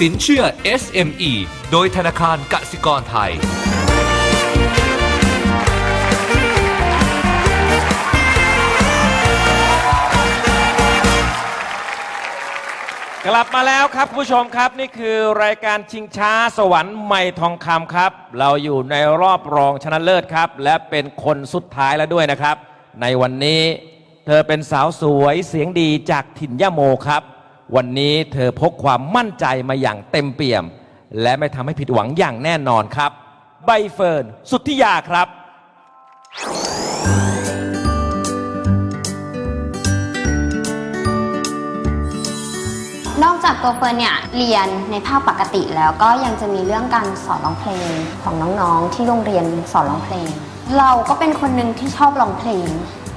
สินเชื่อ SME โดยธนาคารกสิกรไทย กลับมาแล้วครับคุณผู้ชมครับนี่คือรายการชิงช้าสวรรค์ใหม่ทองคำครับ เราอยู่ในรอบรองชนะเลิศครับ และเป็นคนสุดท้ายแล้วด้วยนะครับ ในวันนี้เธอเป็นสาวสวยเสียงดีจากถิ่นย่าโมครับ วันนี้เธอพกความมั่นใจมาอย่างเต็มเปี่ยม และไม่ทำให้ผิดหวังอย่างแน่นอนครับ ใบเฟิร์นสุทธิยาครับ นอกจากตัวเฟิร์นเนี่ยเรียนในภาคปกติแล้วก็ยังจะมีเรื่องการสอนร้องเพลงของน้องๆ ที่โรงเรียนสอนร้องเพลง เราก็เป็นคนหนึ่งที่ชอบร้องเพลง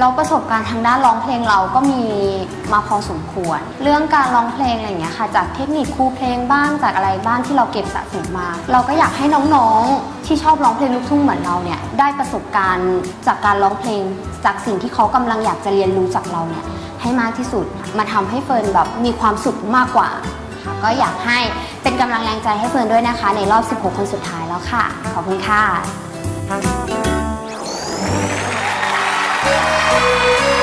เราประสบการณ์ทางด้านร้องเพลงเราก็มีมาพอสมควร เรื่องการร้องเพลงอะไรอย่างเงี้ยค่ะ จากเทคนิคครูเพลงบ้างจากอะไรบ้างที่เราเก็บสะสมมา เราก็อยากให้น้องๆที่ชอบร้องเพลงลูกทุ่งเหมือนเราเนี่ยได้ประสบการณ์จากการร้องเพลง จากสิ่งที่เขากำลังอยากจะเรียนรู้จากเราเนี่ยให้มากที่สุดมาทำให้เฟิร์นแบบมีความสุขมากกว่าค่ะก็อยากให้เป็นกำลังแรงใจให้เฟิร์นด้วยนะคะ ในรอบ 16 คนสุดท้ายแล้วค่ะขอบคุณค่ะ ส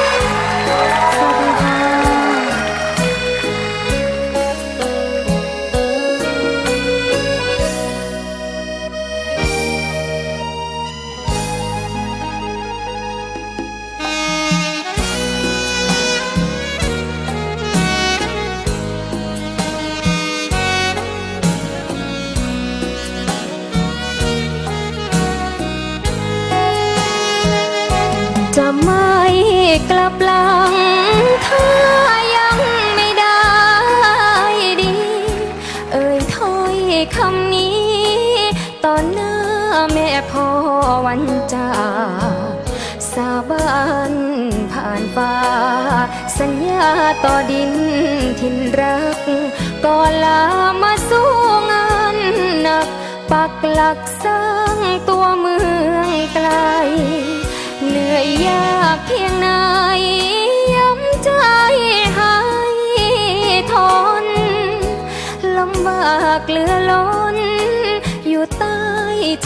ต่อดินทินรัก ก่อนลามาสู้งานหนัก ปักหลักสร้างตัวเมืองไกล เหนื่อยยากเพียงไหนย้ำใจให้ทนลำบากเหลือล้น อยู่ใต้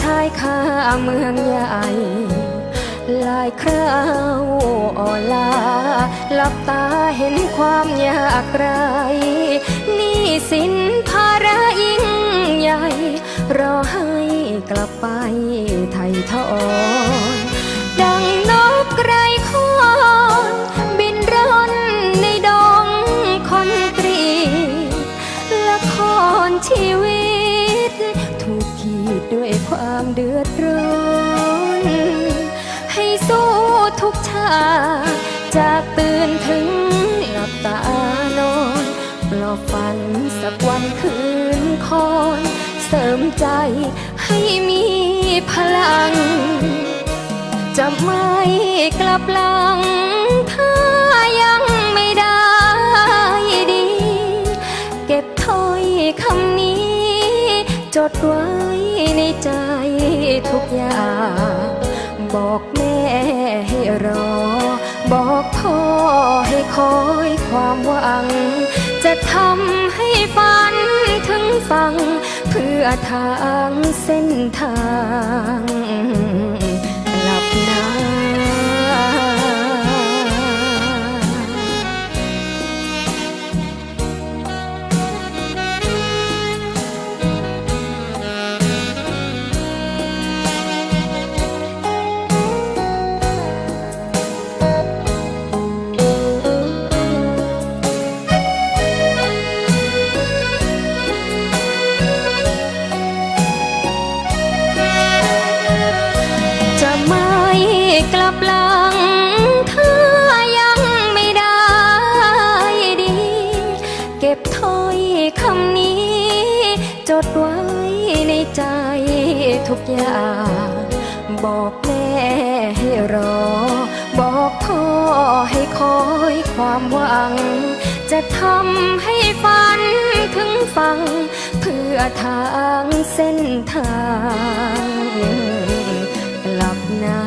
ชายคาเมืองใหญ่ ลายคราวอ่อนลาหลับตาเห็นความยากไรนี่สินภาระยิ่งใหญ่ รอให้กลับไปไทยทอ ลัง จะไม่กลับหลัง ถ้ายังไม่ได้ดี เก็บถ้อยคำนี้ จดไว้ในใจทุกอย่าง บอกแม่ให้รอ บอกพ่อให้คอยความหวัง จะทำให้ฝันถึงฟัง พื่อทางเส้นทาง ยาบอกแม่ให้รอ บอกพ่อให้คอยความหวัง จะทำให้ฝันถึงฟัง เพื่อทางเส้นทาง กลับหนา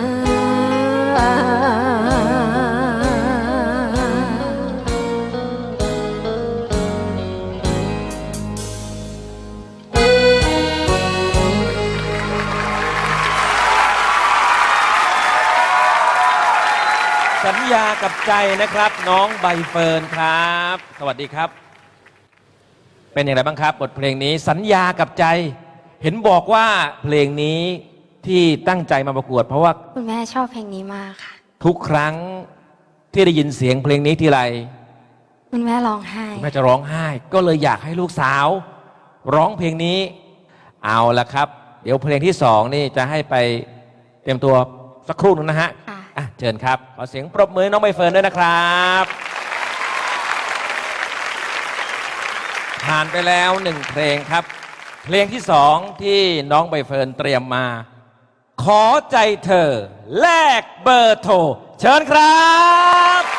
กับใจนะครับ น้องใบเฟิร์นครับ สวัสดีครับ เป็นอย่างไรบ้างครับ บทเพลงนี้สัญญากับใจ เห็นบอกว่าเพลงนี้ที่ตั้งใจมาประกวด เพราะว่าคุณแม่ชอบเพลงนี้มากค่ะ ทุกครั้งที่ได้ยินเสียงเพลงนี้ทีไรคุณแม่ร้องไห้แม่จะร้องไห้ ก็เลยอยากให้ลูกสาว ร้องเพลงนี้ เอาละครับ เดี๋ยวเพลงที่สองนี่จะให้ไปเตรียมตัวสักครู่หนึงนะฮะค่ะ อะเชิญครับ ขอเสียงปรบมือน้องใบเฟิร์นด้วยนะครับผ่านไปแล้วหนึ่งเพลงครับ เพลงที่สองที่น้องใบเฟิร์นเตรียมมา ขอใจเธอ แลกเบอร์โทร เชิญครับ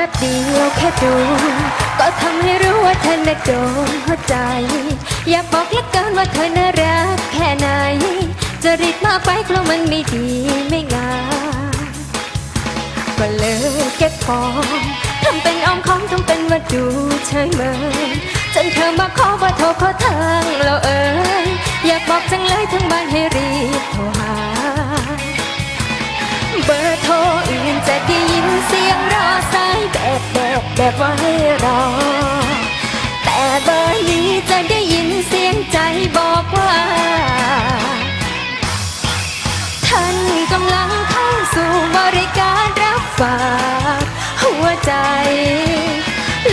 วบเดียวแค่ดูก็ทำให้รู้ว่าเธอน่ะโดนหัวใจ อยากบอกเหลือเกินว่าเธอน่ารักแค่ไหน จะรีบมากไปกลัวมันไม่ดีไม่งามก็เลยเก็บของทำเป็นอ้อมค้อมทำเป็นว่าดูเฉยเมยจนเธอมาขอว่าโทรขอทางเราเอ่ยอยากบอกจังเลยทั้งบ้านให้รีบโทร แบบว่าให้รอ แต่เบอร์นี้จะได้ยินเสียงใจบอกว่า ท่านกำลังเข้าสู่บริการรับฝากหัวใจ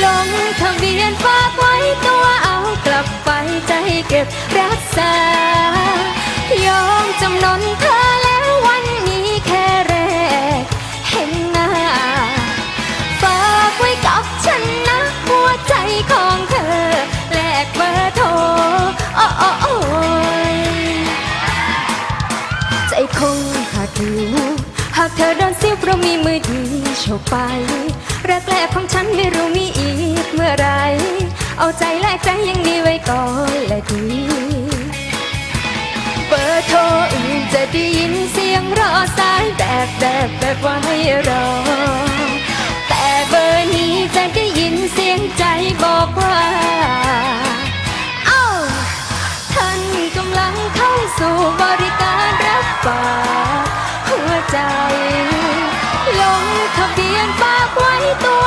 ลงทะเบียนฝากไว้ตัวเอากลับไปใจเก็บรักษายอมจำนนเธอ ไป รักแรกของฉันไม่รู้มีอีกเมื่อไร เอาใจแลกใจยังดีไว้ก่อนและดี เบอร์โทรอื่นจะได้ยินเสียงรอสายแบบแบบแบบว่าให้รอ แต่เบอร์นี้จะได้ยินเสียงใจบอกว่าเอ้าท่านกำลังเข้าสู่บริการรับฝากหัวใจ เปลี่ยนฝากไว้ตัว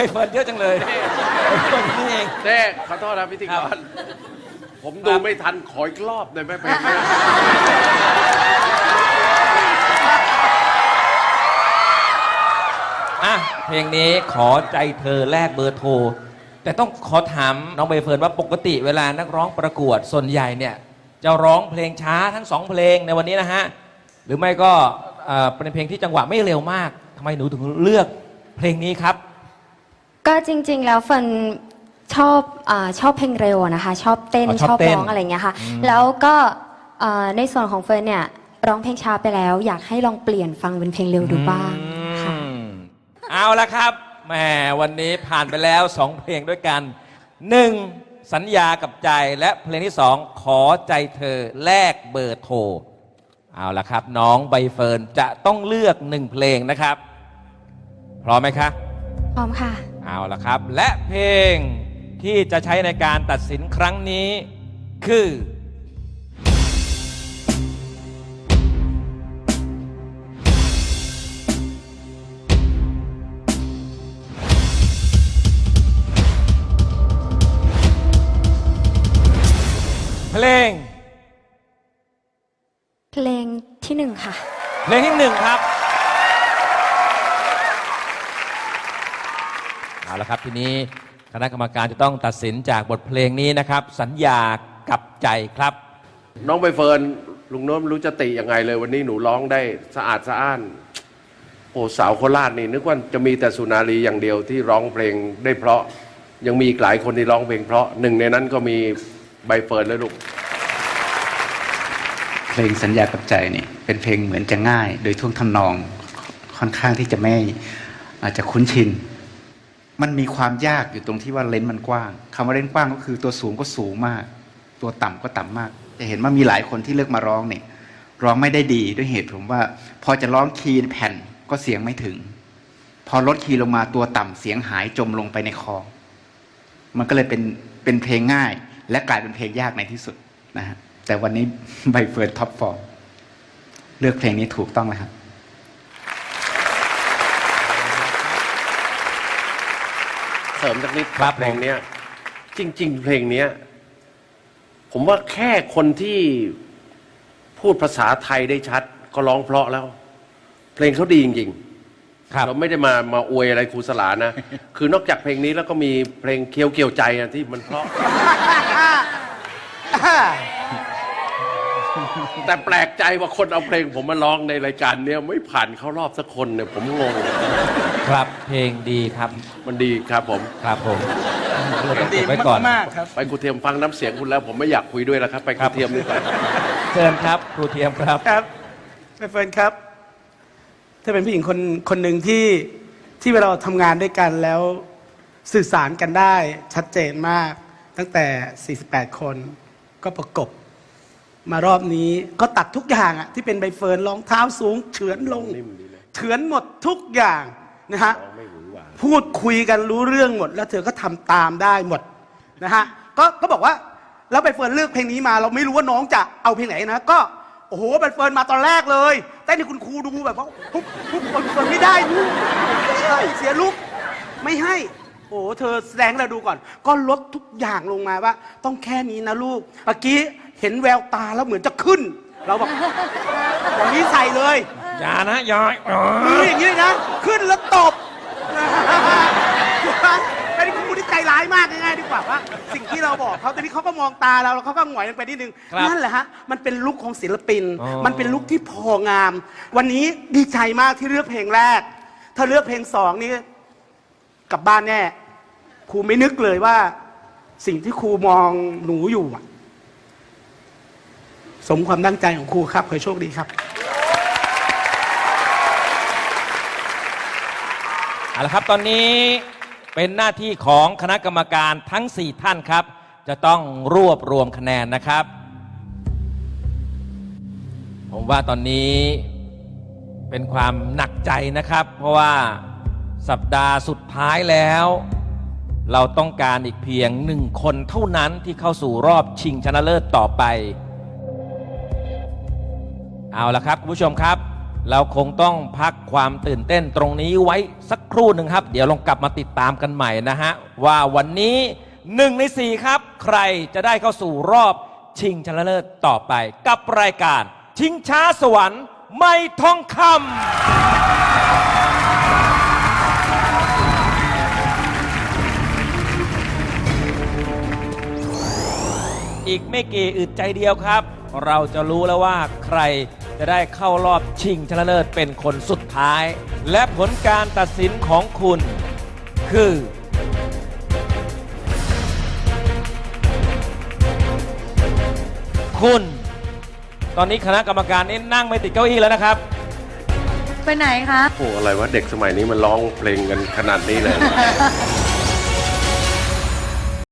ไมใบเฟิร์นเยอะจังเลยใบเฟิร์นนี่เองเต้ขอโทษนะพิธีกครัรบผมดูไม่ทันขออีกรอบได้ไหมเพลงนี้อะเพเพลงนี้ขอใจเธอแลกเบอร์โทร แต่ต้องขอถามน้องใบเฟิร์นว่าปกติเวลานักร้องประกวดส่วนใหญ่เนี่ย จะร้องเพลงช้าทั้งสองเพลงในวันนี้นะฮะ หรือไม่ก็เอ่อเป็นเพลงที่จังหวะไม่เร็วมากทำไมหนูถึงเลือกเพลงนี้ครับ ก็จริง ๆ แล้วเฟิร์นชอบอาชอบเพลงเร็วอะนะคะ ชอบเต้นอ๋อชชออบบเต้นร้องอะไรอย่างเงี้ยค่ะ แล้วก็อ่าในส่วนของเฟิร์นเนี่ยร้องเพลงช้าไปแล้ว อยากให้ลองเปลี่ยนฟังเป็นเพลงเร็วดูบ้างค่ะ อืมเอาละครับแหมวันนี้ผ่านไปแล้วสองเพลงด้วยกันหนึ่งสัญญากับใจและเพลงที่สองขอใจเธอแลกเบอร์โทรเอาละครับ น้องใบเฟิร์นจะต้องเลือกหนึ่งเพลงนะครับ พร้อมไหมคะ พร้อมค่ะ เอาละครับ และเพลงที่จะใช้ในการตัดสินครั้งนี้คือ เพลง เพลงที่หนึ่งค่ะ เพลงที่หนึ่งครับ เอาละครับทีนี้คณะกรรมการจะต้องตัดสินจากบทเพลงนี้นะครับ สัญญากับใจครับ น้องใบเฟิร์นลุงโน้ตไม่รู้จะติยังไงเลย วันนี้หนูร้องได้สะอาดสะอ้าน โอ้สาวโคราชนี่นึกว่าจะมีแต่สุนารีอย่างเดียวที่ร้องเพลงได้เพราะยังมีอีกหลายคนที่ร้องเพลงเพราะหนึ่งในนั้นก็มีใบเฟิร์นเลยลูก เพลงสัญญากับใจนี่เป็นเพลงเหมือนจะง่าย โดยท่วงทำนองค่อนข้างที่จะไม่อาจจะคุ้นชิน มันมีความยากอยู่ตรงที่ว่าเลนส์มันกว้างคำว่าเลนส์กว้างก็คือตัวสูงก็สูงมาก ตัวต่ำก็ต่ำมาก จะเห็นว่ามีหลายคนที่เลือกมาร้องเนี่ยร้องไม่ได้ดีด้วยเหตุผมว่า พอจะร้องคีย์แผ่นก็เสียงไม่ถึง พอลดคีย์ลงมาตัวต่ำเสียงหายจมลงไปในคอมันก็เลยเป็นเป็นเพลงง่าย และกลายเป็นเพลงยากในที่สุดนะฮะแต่วันนี้ใบเฟิร์นท็อปฟอร์มเลือกเพลงนี้ถูกต้องแล้วครับ เสริมสักนิดครับเพลงเนี้ยจริง ๆ เพลงเนี้ยผมว่าแค่คนที่พูดภาษาไทยได้ชัด ก็ร้องเพราะแล้ว เพลงเขาดีจริงๆครับเราไม่ได้มามาอวยอะไรครูสลานะ คือนอกจากเพลงนี้แล้วก็มีเพลงเคียวเกี่ยวใจอะที่มันเพราะ แต่แปลกใจว่าคนเอาเพลงผมมาร้องในรายการเนี้ยไม่ผ่านเข้ารอบสักคนเนี่ยผมงง ครับเพลงดีครับมันดีครับผม ครับผมเก็บไว้ก่อนมากๆครับ ไปครูเทียมฟังน้ำเสียงคุณแล้วผมไม่อยากคุยด้วยแล้วครับ ไปคครัรูบเทียมดีกว่าเชิญครับครูเทียมครับ ครับใบเฟิร์นครับเธอเป็นผู้หญิงคนคนหนึ่งที่ที่เวลาเราทำงานด้วยกันแล้วสื่อสารกันได้ชัดเจนมาก ตั้งแต่ 48 คนก็ประกบ มารอบนี้ก็ตัดทุกอย่างอะที่เป็นใบเฟิร์นรองเท้าสูงเฉือนลงนิ่มดีเลยเฉือนหมดทุกอย่าง นะฮะพูดคุยกันรู้เรื่องหมด แล้วเธอก็ทำตามได้หมดนะฮะก็ก็บอกว่าแล้วใบเฟิร์นเลือกเพลงนี้มา เราไม่รู้ว่าน้องจะเอาเพลงไหนนะ ก็โอ้โหใบเฟิร์นมาตอนแรกเลยแต่นี่คุณครูดูแบบว่าปุ๊บปุ๊บใบเฟิร์นไม่ได้ลูกไม่ได้เสียลูกไม่ให้ โอ้เธอแสดงให้เราดูก่อน ก็ลดทุกอย่างลงมาว่า ต้องแค่นี้นะลูกเมื่อกี้เห็นแววตาแล้วเหมือนจะขึ้น เราบอกอย่างนี้ใส่เลย อย่านะอย่าอ๋อมืออย่างนี้เลยนะ ขึ้นแล้วตบเป็นคุณครูที่ใจร้ายมากง่ายๆดีกว่าว่า สิ่งที่เราบอกเขาตอนนี้เขาก็มองตาเราแล้วเขาก็หงอยลงไปนิดนึงครับนั่นแหละฮะมันเป็นลุคของศิลปิน อ๋อ มันเป็นลุคที่พองาม วันนี้ดีใจมากที่เลือกเพลงแรก ถ้าเลือกเพลงสองนี่กลับบ้านแน่ครูไม่นึกเลยว่า สิ่งที่ครูมองหนูอยู่อะสมความตั้งใจของครูครับขอให้โชคดีครับ เอาละครับตอนนี้เป็นหน้าที่ของคณะกรรมการทั้ง 4 ท่านครับ จะต้องรวบรวมคะแนนนะครับ ผมว่าตอนนี้เป็นความหนักใจนะครับ เพราะว่าสัปดาห์สุดท้ายแล้ว เราต้องการอีกเพียงหนึ่งคนเท่านั้นที่เข้าสู่รอบชิงชนะเลิศต่อไป เอาละครับคุณผู้ชมครับ เราคงต้องพักความตื่นเต้นตรงนี้ไว้สักครู่หนึ่งครับ เดี๋ยวลองกลับมาติดตามกันใหม่นะฮะ ว่าวันนี้หนึ่งในสี่ครับ ใครจะได้เข้าสู่รอบชิงชนะเลิศต่อไป กับรายการ ชิงช้าสวรรค์ไม่ทองคำอีกไม่กี่อึดใจเดียวครับ เราจะรู้แล้วว่าใคร จะได้เข้ารอบชิงชนะเลิศเป็นคนสุดท้าย และผลการตัดสินของคุณ คือ คุณ ตอนนี้คณะกรรมการนี่นั่งไม่ติดเก้าอี้แล้วนะครับ ไปไหนคะ โอ้อะไรวะเด็กสมัยนี้มันร้องเพลงกันขนาดนี้เลย